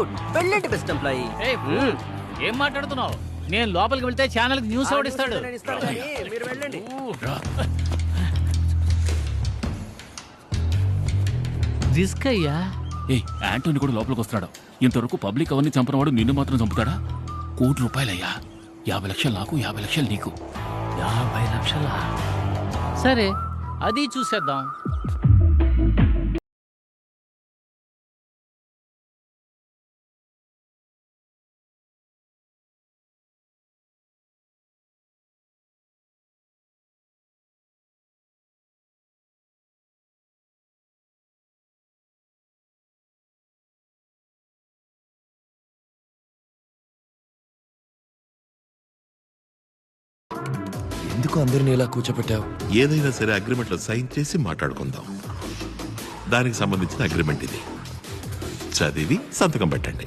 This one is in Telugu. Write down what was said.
అవుట్. వెళ్ళండి బెస్ట్ ఎంప్లాయీ ఏయ్, ఫూల్. ఏం మాట్లాడుతున్నావు? నేను లోపలికి వెళ్తే ఛానల్ న్యూస్ ఎవడు ఇస్తాడు? మీరు వెళ్ళండి. రిస్క్ అయ్యా. ఏయ్ యాంటోని కూడా లోపలికి వస్తున్నాడు. ఇంతవరకు పబ్లిక్ అవన్నీ చంపినవాడు నిన్ను మాత్రం చంపుతాడా? కోటి రూపాయలయ్యా. యాభై లక్షలు నాకు యాభై లక్షలు నీకు. యాభై లక్షల? సరే అది చూసేద్దాం. ఎందుకు అందరిని ఇలా కూర్చోబెట్టావు ఏదైనా సరే అగ్రిమెంట్లో సైన్ చేసి మాట్లాడుకుందాం. దానికి సంబంధించిన అగ్రిమెంట్ ఇది. చదివి సంతకం పెట్టండి.